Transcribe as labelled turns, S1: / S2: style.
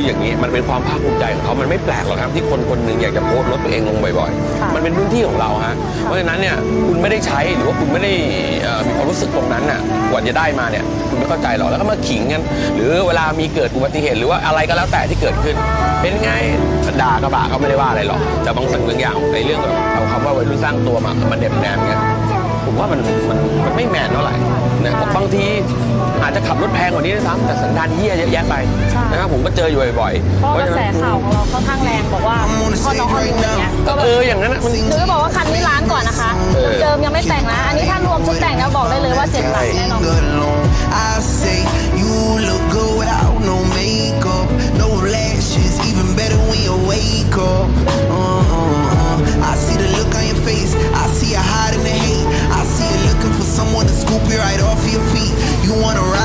S1: คืออย่างนี้มันเป็นความภาคภูมิใจของเขามันไม่แปลกหรอกครับที่คนคนหนึ่งอยากจะโพสต์รถตัวเองลงบ่อย
S2: ค่ะ
S1: ๆมันเป็นพื้นที่ของเราฮะเพราะฉะนั้นเนี่ยคุณไม่ได้ใช้หรือว่าคุณไม่ได้เอ่อมีความรู้สึกตรงนั้นน่ะกว่าจะได้มาเนี่ยคุณไม่เข้าใจหรอกแล้วก็มาขิงกันหรือเวลามีเกิดอุบัติเหตุหรือว่าอะไรก็แล้วแต่ที่เกิดขึ้น เป็นไงด่ากระบะก็ไม่ได้ว่าอะไรหรอกแต่บางสิ่งบางอย่างในเรื่องแบบเอาคำว่าวัยรุ่นสร้างตัวมามันเด็บแนมเงี้ยผมว่ามันมันมันไม่แมนเท่าไหร่ นะบางทีอาจจะขับรถแพงกว่านี้ด้วยซ้ำแต่สันดานเหี้ยเยอะแยะไป
S2: ใช่
S1: นะครับผมก็เจออยู่บ่อยๆ
S2: เพราะกระ
S1: ฉ
S2: แส
S1: นั้น
S2: ข่าวของเราค่อนข้างแรงบอกว่าพ่อน้องออลินอย่างเงี้ยก็แบ
S1: เอบออย่างนั้นน่ะมัน
S2: หนูจะบอกว่าคันนี้ล้านก่อนนะคะ
S1: เออ
S2: เดิมๆยังไม่แต่งนะ อันนี้ถ้ารวมชุดแต่งแล้วบอกได้เลยว่าเจ็ดหลักแน่นอน
S3: good alone. I say scoop it right off your feet. You wanna ride?